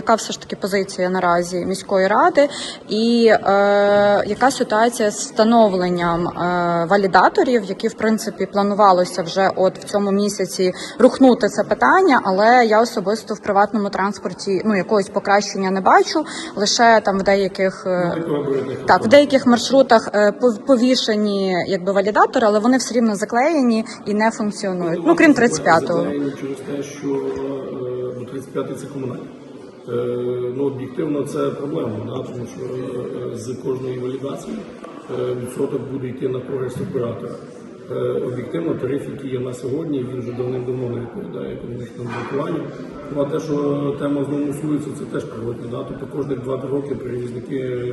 Яка все ж таки позиція наразі міської ради, і е, яка ситуація з встановленням е, валідаторів, які в принципі планувалося вже от в цьому місяці рухнути це питання, але я особисто в приватному транспорті ну якогось покращення не бачу. Лише там в деяких е, так в деяких маршрутах е, повішені якби валідатори, але вони все рівно заклеєні і не функціонують. Ну крім 35-го. Через те, що е, ну, 35-й це комунальний. Е, Ну, об'єктивно це проблема, да, тому що е, з кожної валідації е, відсоток буде йти на користь оператора. Об'єктивно, тариф, який є на сьогодні, він вже давним-давно не відповідає економічному блокуванню. Ну, а те, що тема знову мусується, це теж природне. Да? Тобто кожних два роки перевізники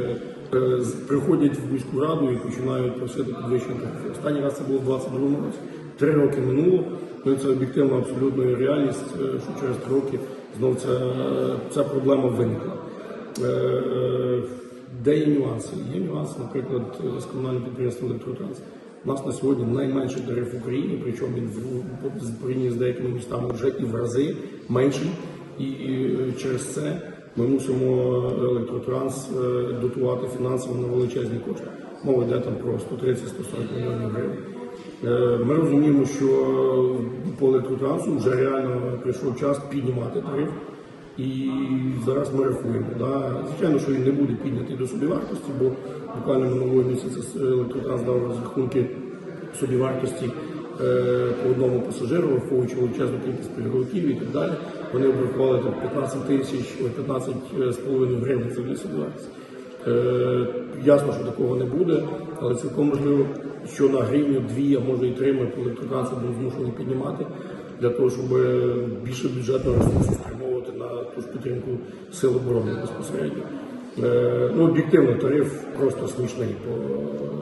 приходять в міську раду і починають просити підвищення тарифів. Останній раз це було в 22 році. Три роки минуло. Ну, це об'єктивно абсолютно реальність, що через три роки знову ця, ця проблема виникла. Е, е, Де є нюанси? Є нюанси, наприклад, з комунальним підприємством Електротранс. У нас на сьогодні найменший тариф в Україні, причому він в порівнянні з деякими містами вже і в рази менший. І е, через це ми мусимо електротранс дотувати фінансово на величезні кошти. Мова йде там про 130-140 мільйонів гривень. Е, Ми розуміємо, що по електротрансу вже реально прийшов час піднімати тариф. І зараз ми рахуємо. Да. Звичайно, що він не буде піднятий до собівартості, бо буквально минулого місяця електротранс дав розрахунки собівартості е, по одному пасажиру, враховуючи величезну кількість пільговиків і так далі. Вони обрахували там 15 тисяч, 15,5 гривень за дві собівартості. Е, ясно, що такого не буде, але цілком можливо, що на гривню, дві, а може і три ми по електротранспорту будемо змушені піднімати для того, щоб більше бюджетного ресурсу спрямовувати на ту ж підтримку сил оборони безпосередньо. Е, ну, об'єктивно, тариф просто смішний по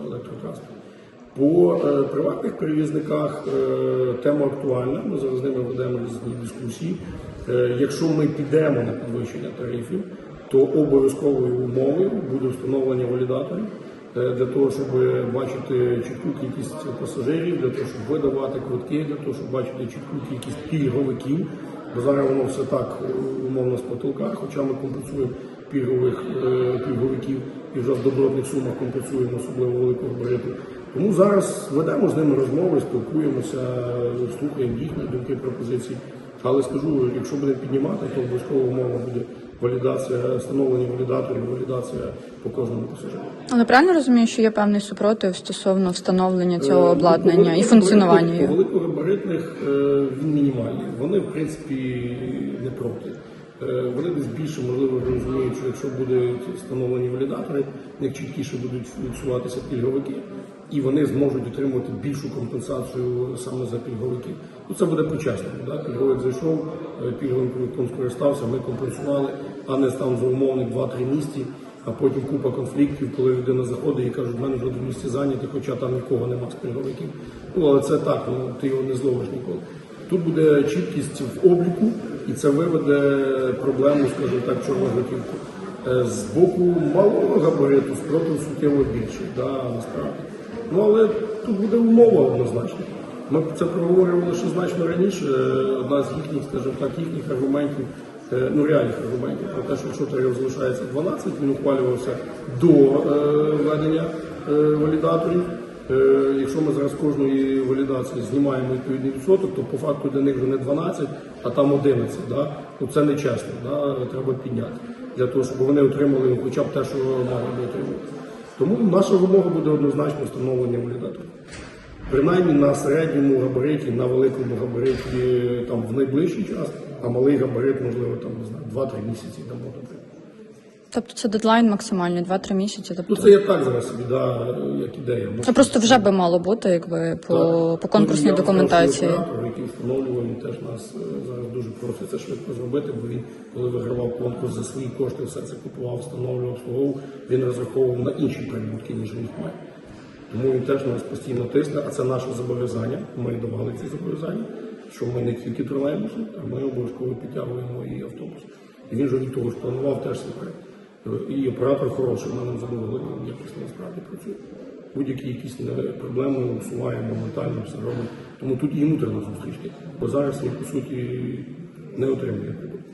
електротранспорту. По е, приватних перевізниках е, тема актуальна. Ми зараз з ними ведемо різні дискусії. Е, якщо ми підемо на підвищення тарифів, то обов'язковою умовою буде встановлення валідаторів е, для того, щоб бачити чітку кількість пасажирів, для того, щоб видавати квитки, для того, щоб бачити чітку кількість пільговиків. Бо зараз воно все так е, умовно з потолка, хоча ми компенсуємо пільгових е, пільговиків і вже в добротних сумах компенсуємо особливо великого габариту. Тому зараз ведемо з ними розмови, спілкуємося, слухаємо їхні думки, пропозиції. Але скажу, якщо будемо піднімати, то обов'язково умова буде валідація, встановлення валідаторів, валідація по кожному пасажиру. Але правильно розумію, що є певний супротив стосовно встановлення цього Е, обладнання і функціонування його. Великогабаритних е, він мінімальний. Вони, в принципі, не проти. Е, Вони десь більше, можливо, розуміють, що якщо будуть встановлені валідатори, них чіткіше будуть фіксуватися пільговики, і вони зможуть отримувати більшу компенсацію саме за пільговиків. Ну, це буде по-чесному. Да? Пільговик зайшов, е, пільговим квитком скористався, ми компенсували, а не там за умовних 2-3 місяці, а потім купа конфліктів, коли людина заходить і каже, в мене вже в місці зайняті, хоча там нікого нема з пільговиків. Ну, але це так, ну, ти його не зловиш ніколи. Тут буде чіткість в обліку, і це виведе проблему, скажімо так, чорну готівку. Е, З боку малого габариту спротив суттєво більший, да, насправді. Ну але тут буде умова однозначно. Ми це проговорювали ще значно раніше. Е, Одна з їхніх, скажімо так, їхніх аргументів, е, ну реальних аргументів про те, що якщо тариф залишається 12, він ухвалювався до введення валідаторів. Якщо ми зараз кожної валідації знімаємо відповідний відсоток, то по факту для них вже не 12, а там 11. Да? Ну це не чесно, да? треба підняти для того, щоб вони отримали хоча б те, що могли би отримати. Тому наша вимога буде однозначно встановлення валідатора. Принаймні на середньому габариті, на великому габариті там в найближчий час, а малий габарит, можливо, там не знаю, 2-3 місяці дамо наприклад. Тобто це дедлайн максимальний 2-3 місяці. Ну Тобто це я так зараз собі, да, як ідея. це просто вже би мало бути, якби по, по конкурсній Ну, я документації. оператор, який встановлював, він теж нас е, зараз дуже просить це швидко зробити, бо він, коли вигравав конкурс за свої кошти, все це купував, встановлював, обслуговував, він розраховував на інші прибутки, ніж він має. Тому він теж нас постійно тисне, а це наше зобов'язання. Ми давали ці зобов'язання, що ми не тільки тролейбуси, а ми обов'язково підтягуємо і автобус. І він же від того ж планував теж свій проект. І оператор хороший, ми нам він якось насправді працює. Будь-які якісь е, проблеми усуваємо моментально, все робимо. Тому тут і йому треба зустрічки, бо зараз він по суті не отримує прибутку.